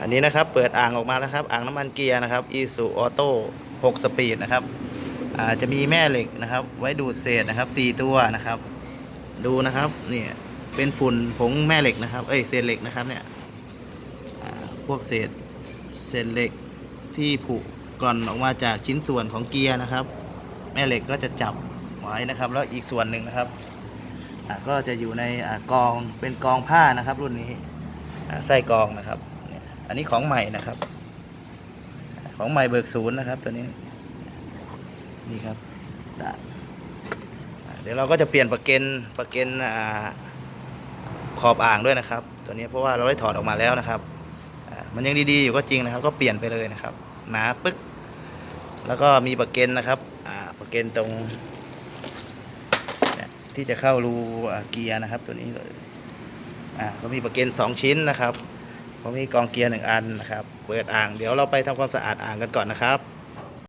อันนี้นะครับเปิดอ่างออกมาแล้วครับ อ่างน้ำมันเกียร์นะครับอีซูออโต้6สปีดนะครับอาจะมีแม่เหล็กนะครับ ไว้ดูดเศษนะครับ 4 ตัวนะครับ ดูนะครับเนี่ยเป็นฝุ่นผงแม่เหล็กนะครับ เอ้ยเศษเหล็กนะครับเนี่ยพวกเศษเศษเหล็กที่ผุกร่อนออกมาจากชิ้นส่วนของเกียร์นะครับ แม่เหล็กก็จะจับไว้นะครับ แล้วอีกส่วนหนึ่งนะครับก็จะอยู่ในอกองเป็นกองผ้านะครับ รุ่นนี้ไส้กรองนะครับ อันนี้ของใหม่นะครับ ของใหม่เบิกศูนย์นะครับตัวนี้ นี่ครับ เดี๋ยวเราก็จะเปลี่ยนประเกนประเกนอขอบอ่างด้วยนะครับ ตัวนี้เพราะว่าเราได้ถอดออกมาแล้วนะครับ มันยังดีๆอยู่ก็จริงนะครับ ก็เปลี่ยนไปเลยนะครับ หนาปึ๊ก แล้วก็มีประเกนนะครับอ่าประเกนตรงที่จะเข้ารูเกียร์นะครับ ตัวนี้เลย อ่าก็มีประเกนสองชิ้นนะครับ ผมมีกองเกียร์หนึ่งอันนะครับ เปิดอ่าง เดี๋ยวเราไปทำความสะอาดอ่างกันก่อนนะครับ